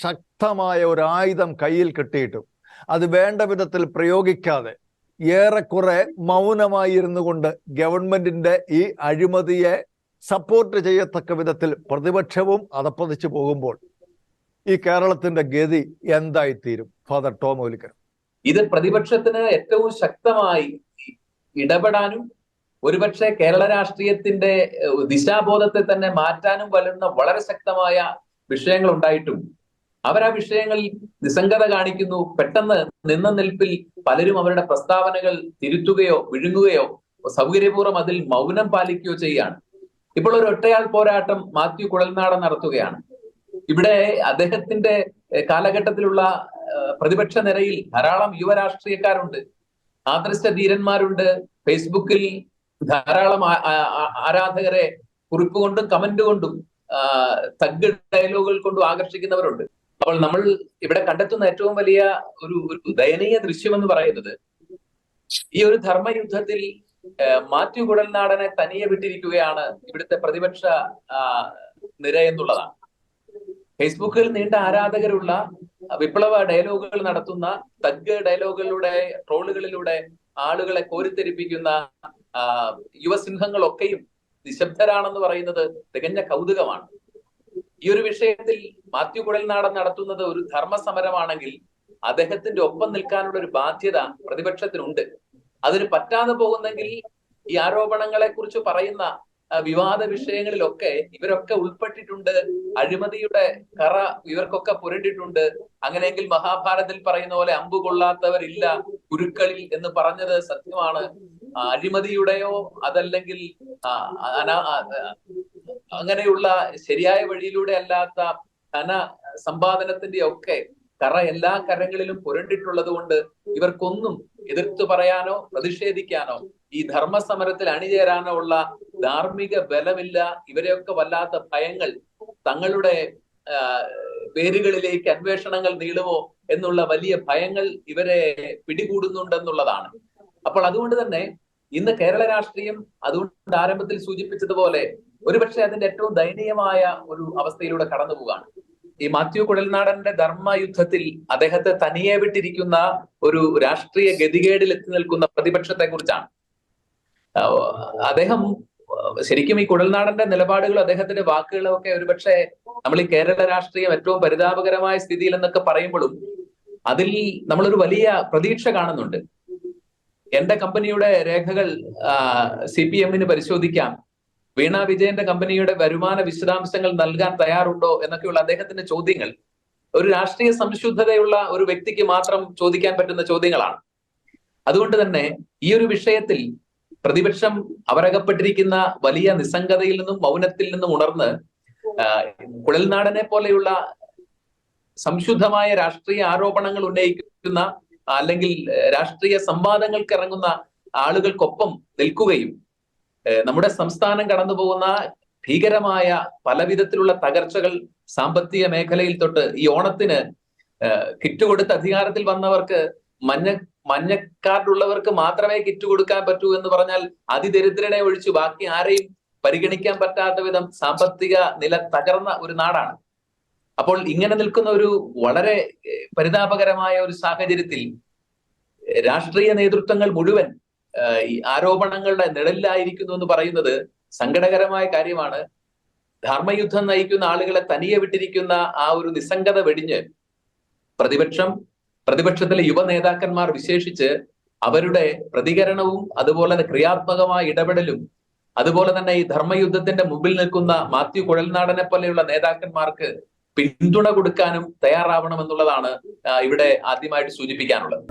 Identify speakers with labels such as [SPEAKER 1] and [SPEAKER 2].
[SPEAKER 1] ശക്തമായ ഒരു ആയുധം കയ്യിൽ കിട്ടിയിട്ടും അത് വേണ്ട വിധത്തിൽ പ്രയോഗിക്കാതെ ഏറെക്കുറെ മൗനമായി ഇരുന്നു കൊണ്ട് ഗവൺമെന്റിന്റെ ഈ അഴിമതിയെ സപ്പോർട്ട് ചെയ്യത്തക്ക വിധത്തിൽ പ്രതിപക്ഷവും അതപ്പതിച്ചു പോകുമ്പോൾ ഈ കേരളത്തിന്റെ ഗതി എന്തായിത്തീരും? Father Tom Olikkar.
[SPEAKER 2] ഇത് പ്രതിപക്ഷത്തിന് ഏറ്റവും ശക്തമായി ഇടപെടാനും ഒരുപക്ഷെ കേരള രാഷ്ട്രീയത്തിന്റെ ദിശാബോധത്തെ തന്നെ മാറ്റാനും വരുന്ന വളരെ ശക്തമായ വിഷയങ്ങൾ ഉണ്ടായിട്ടും അവർ ആ വിഷയങ്ങളിൽ നിസ്സംഗത കാണിക്കുന്നു. പെട്ടെന്ന് നിന്ന നിൽപ്പിൽ പലരും അവരുടെ പ്രസ്താവനകൾ തിരുത്തുകയോ വിഴുങ്ങുകയോ സൗകര്യപൂർവം അതിൽ മൗനം പാലിക്കുകയോ ചെയ്യുകയാണ്. ഇപ്പോൾ ഒരു ഒറ്റയാൾ പോരാട്ടം മാത്യു കുഴൽനാടൻ നടത്തുകയാണ്. ഇവിടെ അദ്ദേഹത്തിന്റെ കാലഘട്ടത്തിലുള്ള പ്രതിപക്ഷ നിരയിൽ ധാരാളം യുവരാഷ്ട്രീയക്കാരുണ്ട്. ആദർശ ധീരന്മാരുണ്ട്. ഫേസ്ബുക്കിൽ ധാരാളം ആരാധകരെ കുറിപ്പ് കൊണ്ടും കമന്റ് കൊണ്ടും തഗ് ഡയലോഗുകൾ കൊണ്ടും ആകർഷിക്കുന്നവരുണ്ട്. അപ്പോൾ നമ്മൾ ഇവിടെ കണ്ടെത്തുന്ന ഏറ്റവും വലിയ ഒരു ഒരു ദയനീയ ദൃശ്യം എന്ന് പറയുന്നത് ഈ ഒരു ധർമ്മയുദ്ധത്തിൽ മാത്യു കുടൽനാടനെ തനിയെ വിട്ടിരിക്കുകയാണ് ഇവിടുത്തെ പ്രതിപക്ഷ നിര എന്നുള്ളതാണ്. ഫേസ്ബുക്കിൽ നീണ്ട ആരാധകരുള്ള വിപ്ലവ ഡയലോഗുകൾ നടത്തുന്ന തഗ് ഡയലോഗുകളിലൂടെ ട്രോളുകളിലൂടെ ആളുകളെ കോരിത്തെരിപ്പിക്കുന്ന യുവസിംഹങ്ങളൊക്കെയും നിശബ്ദരാണെന്ന് പറയുന്നത് തികഞ്ഞ കൗതുകമാണ്. ഈ ഒരു വിഷയത്തിൽ മാത്യു കുഴൽനാടൻ നടത്തുന്നത് ഒരു ധർമ്മ സമരമാണെങ്കിൽ അദ്ദേഹത്തിന്റെ ഒപ്പം നിൽക്കാനുള്ള ഒരു ബാധ്യത പ്രതിപക്ഷത്തിനുണ്ട്. അതിന് പറ്റാതെ പോകുന്നെങ്കിൽ ഈ ആരോപണങ്ങളെ കുറിച്ച് പറയുന്ന വിവാദ വിഷയങ്ങളിലൊക്കെ ഇവരൊക്കെ ഉൾപ്പെട്ടിട്ടുണ്ട്. അഴിമതിയുടെ കറ ഇവർക്കൊക്കെ പുരണ്ടിട്ടുണ്ട് അങ്ങനെയെങ്കിൽ മഹാഭാരതത്തിൽ പറയുന്ന പോലെ അമ്പു കൊള്ളാത്തവരില്ല ഗുരുക്കളിൽ എന്ന് പറഞ്ഞത് സത്യമാണ്. അഴിമതിയുടെയോ അതല്ലെങ്കിൽ അങ്ങനെയുള്ള ശരിയായ വഴിയിലൂടെ അല്ലാത്ത ധന സമ്പാദനത്തിന്റെ ഒക്കെ കറ എല്ലാ കരങ്ങളിലും പുരണ്ടിട്ടുള്ളത് കൊണ്ട് ഇവർക്കൊന്നും എതിർത്തു പറയാനോ പ്രതിഷേധിക്കാനോ ഈ ധർമ്മസമരത്തിൽ അണിചേരാനോ ഉള്ള ധാർമ്മിക ബലമില്ല. ഇവരെയൊക്കെ വല്ലാത്ത ഭയങ്ങൾ തങ്ങളുടെ പേരുകളിലേക്ക് അന്വേഷണങ്ങൾ നീളുമോ എന്നുള്ള വലിയ ഭയങ്ങൾ ഇവരെ പിടികൂടുന്നുണ്ടെന്നുള്ളതാണ്. അപ്പോൾ അതുകൊണ്ട് തന്നെ ഇന്ന് കേരള രാഷ്ട്രീയം അതുകൊണ്ട് ആരംഭത്തിൽ സൂചിപ്പിച്ചതുപോലെ ഒരുപക്ഷെ അതിന്റെ ഏറ്റവും ദയനീയമായ ഒരു അവസ്ഥയിലൂടെ കടന്നു പോവുകയാണ്. ഈ മാത്യു കുഴൽനാടന്റെ ധർമ്മയുദ്ധത്തിൽ അദ്ദേഹത്തെ തനിയെ വിട്ടിരിക്കുന്ന ഒരു രാഷ്ട്രീയ ഗതികേടിൽ എത്തി നിൽക്കുന്ന പ്രതിപക്ഷത്തെ കുറിച്ചാണ്. അദ്ദേഹം ശരിക്കും ഈ കുടൽനാടന്റെ നിലപാടുകൾ അദ്ദേഹത്തിന്റെ വാക്കുകളൊക്കെ ഒരുപക്ഷെ നമ്മൾ ഈ കേരള രാഷ്ട്രീയം ഏറ്റവും പരിതാപകരമായ സ്ഥിതിയിൽ എന്നൊക്കെ പറയുമ്പോഴും അതിൽ നമ്മളൊരു വലിയ പ്രതീക്ഷ കാണുന്നുണ്ട്. എന്റെ കമ്പനിയുടെ രേഖകൾ സി പി എമ്മിന് പരിശോധിക്കാം. വീണ വിജയന്റെ കമ്പനിയുടെ വരുമാന വിശദാംശങ്ങൾ നൽകാൻ തയ്യാറുണ്ടോ എന്നൊക്കെയുള്ള അദ്ദേഹത്തിന്റെ ചോദ്യങ്ങൾ ഒരു രാഷ്ട്രീയ സംശുദ്ധതയുള്ള ഒരു വ്യക്തിക്ക് മാത്രം ചോദിക്കാൻ പറ്റുന്ന ചോദ്യങ്ങളാണ്. അതുകൊണ്ട് തന്നെ ഈ ഒരു വിഷയത്തിൽ പ്രതിപക്ഷം അവരകപ്പെട്ടിരിക്കുന്ന വലിയ നിസ്സംഗതയിൽ നിന്നും മൗനത്തിൽ നിന്നും ഉണർന്ന് കുഴൽനാടനെ പോലെയുള്ള സംശുദ്ധമായ രാഷ്ട്രീയ ആരോപണങ്ങൾ ഉന്നയിക്കുന്ന അല്ലെങ്കിൽ രാഷ്ട്രീയ സംവാദങ്ങൾക്ക് ഇറങ്ങുന്ന ആളുകൾക്കൊപ്പം നിൽക്കുകയും നമ്മുടെ സംസ്ഥാനം കടന്നു പോകുന്ന ഭീകരമായ പലവിധത്തിലുള്ള തകർച്ചകൾ സാമ്പത്തിക മേഖലയിൽ തൊട്ട് ഈ ഓണത്തിന് കിറ്റ് കൊടുത്ത് അധികാരത്തിൽ വന്നവർക്ക് മഞ്ഞ മഞ്ഞ കാർഡുള്ളവർക്ക് മാത്രമേ കിറ്റ് കൊടുക്കാൻ പറ്റൂ എന്ന് പറഞ്ഞാൽ അതിദരിദ്രനെ ഒഴിച്ച് ബാക്കി ആരെയും പരിഗണിക്കാൻ പറ്റാത്ത വിധം സാമ്പത്തിക നില തകർന്ന ഒരു നാടാണ്. അപ്പോൾ ഇങ്ങനെ നിൽക്കുന്ന ഒരു വളരെ പരിതാപകരമായ ഒരു സാഹചര്യത്തിൽ രാഷ്ട്രീയ നേതൃത്വങ്ങൾ മുഴുവൻ ഈ ആരോപണങ്ങളുടെ നിഴലിലായിരിക്കുന്നു എന്ന് പറയുന്നത് സങ്കടകരമായ കാര്യമാണ്. ധർമ്മയുദ്ധം നയിക്കുന്ന ആളുകളെ തനിയെ വിട്ടിരിക്കുന്ന ആ ഒരു നിസ്സംഗത വെടിഞ്ഞ് പ്രതിപക്ഷം പ്രതിപക്ഷത്തിലെ യുവ നേതാക്കന്മാർ വിശേഷിച്ച് അവരുടെ പ്രതികരണവും അതുപോലെ തന്നെ ക്രിയാത്മകമായ ഇടപെടലും അതുപോലെ തന്നെ ഈ ധർമ്മയുദ്ധത്തിന്റെ മുമ്പിൽ നിൽക്കുന്ന മാത്യു കുഴൽനാടനെ പോലെയുള്ള നേതാക്കന്മാർക്ക് പിന്തുണ കൊടുക്കാനും തയ്യാറാവണമെന്നുള്ളതാണ് ഇവിടെ ആദ്യമായിട്ട് സൂചിപ്പിക്കാനുള്ളത്.